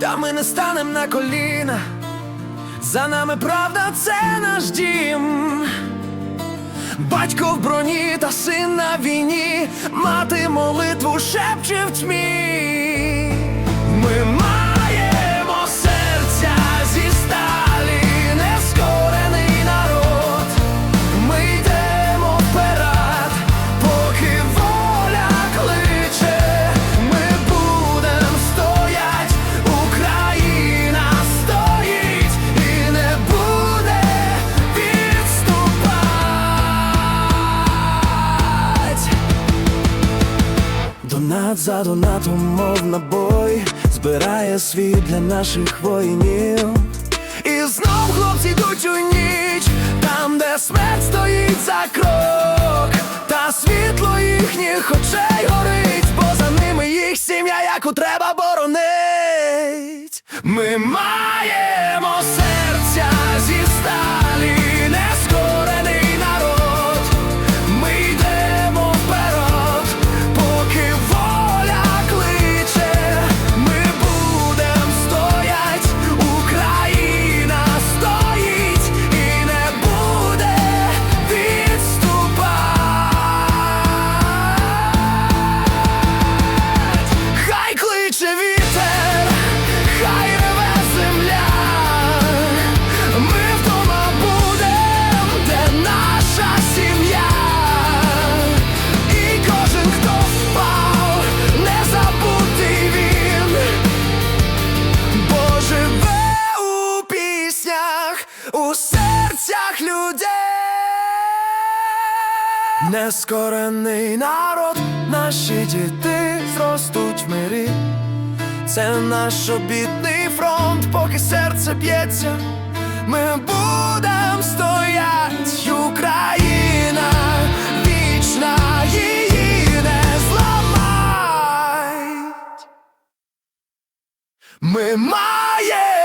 Та ми не станем на коліна. За нами правда, це наш дім. Батько в броні та син на війні, мати молитву шепче в тьмі. Донат за донатом, мов набой, збирає світ для наших воїнів. І знов хлопці йдуть у ніч, там, де смерть стоїть за крок, та світло їхніх очей горить, бо за ними їх сім'я, яку треба боронить. Нескорений народ, наші діти зростуть в мирі. Це наш обітний фронт, поки серце б'ється, ми будем стоять, Україна вічна її не зламать. Ми маємо